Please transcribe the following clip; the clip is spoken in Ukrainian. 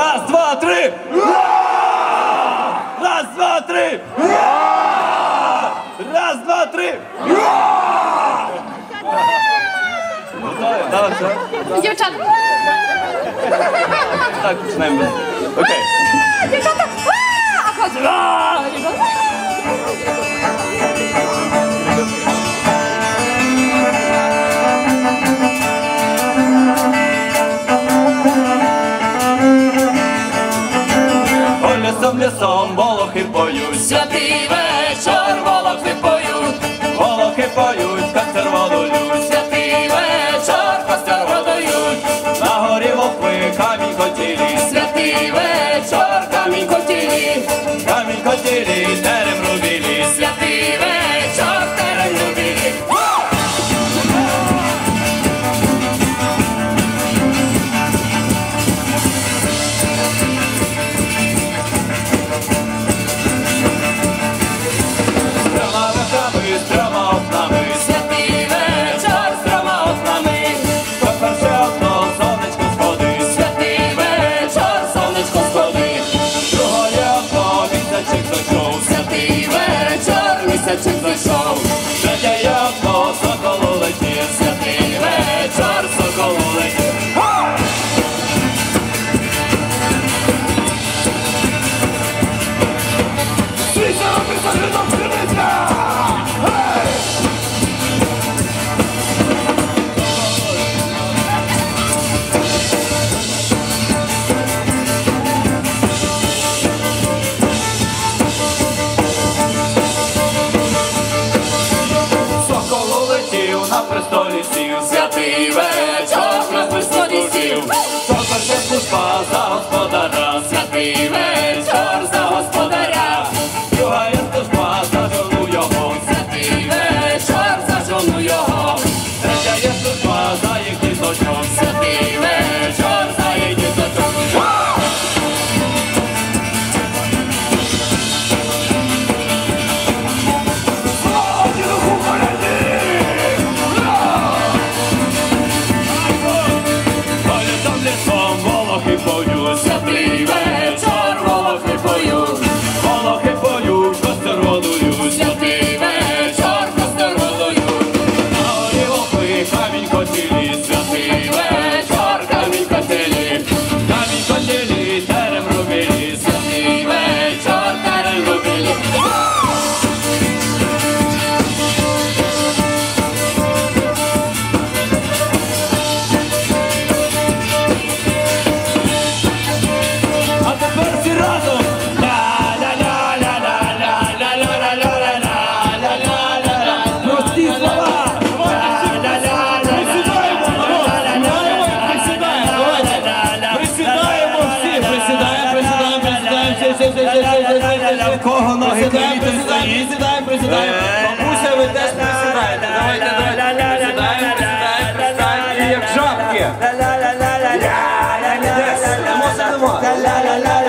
Раз, два, три! Раз, два, три! Раз, два, три! Дівчата! Так, починаємо. Окей. Дівчата! А, а, а, Лісом, лісом волохи поють, святий вечір волохи поють, волохи поють, костер вололють, святий вечір костер водоють, на горі вовки камінь хотіли, святий вечір камінь хотіли, камінь хотіли, said to the В кого ноги кривіти стоїть? Присідаємо, присідаємо. Бабуся, ви теж присідаєте. Давайте, давайте. Присідаємо, присідаємо, присідаємо. Як жабки. Ля-ля-ля-ля-ля. Ля-ля-ля-ля-ля.